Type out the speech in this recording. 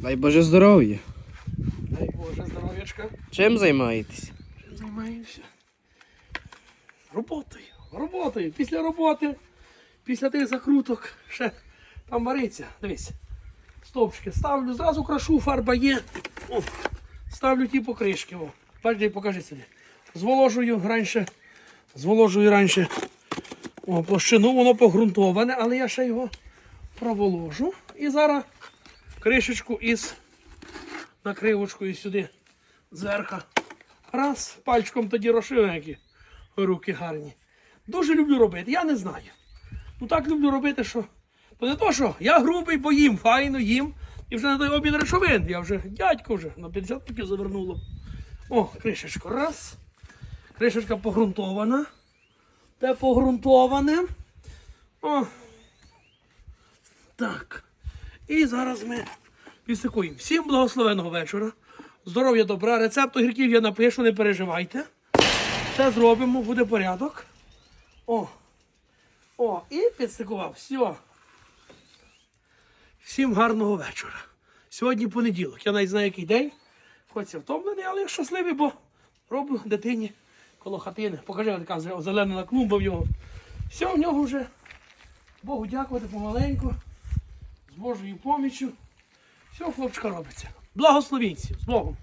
Дай Боже здоров'я. Дай Боже, здоров'ячка. Чим займаєтесь? Чим займаємося? Роботою. Роботою. Після роботи, після тих закруток, ще там вариться. Дивись. Стовпчики ставлю, зразу крашу, фарба є. О, ставлю ті покришки. О. Бачите, покажи собі. Зволожую раніше. Зволожую раніше. О, площину, воно погрунтоване, але я ще його проволожу. І зараз кришечку із накривочкою сюди зверху. Раз, пальчиком тоді розшив, які руки гарні. Дуже люблю робити, я не знаю. Ну так люблю робити, що. То не то, що я грубий, бо їм, файно їм. І вже на той обмін речовин. Я вже дядько вже на 50 років завернуло. О, кришечка. Раз. Кришечка погрунтована. Те погрунтоване. О. Так. І зараз ми підсикуємо. Всім благословеного вечора. Здоров'я, добра. Рецепт огірків я напишу, не переживайте. Все зробимо, буде порядок. О. О, і підстикував. Все. Всім гарного вечора. Сьогодні понеділок. Я навіть знаю, який день. Хоч я втомлений, але я щасливий, бо роблю дитині коло хатини. Покажи, така зелена клумба в нього. Все, в нього вже. Богу дякувати помаленьку. З Божою поміччю. Все, хлопчика робиться. благословіться З Богом.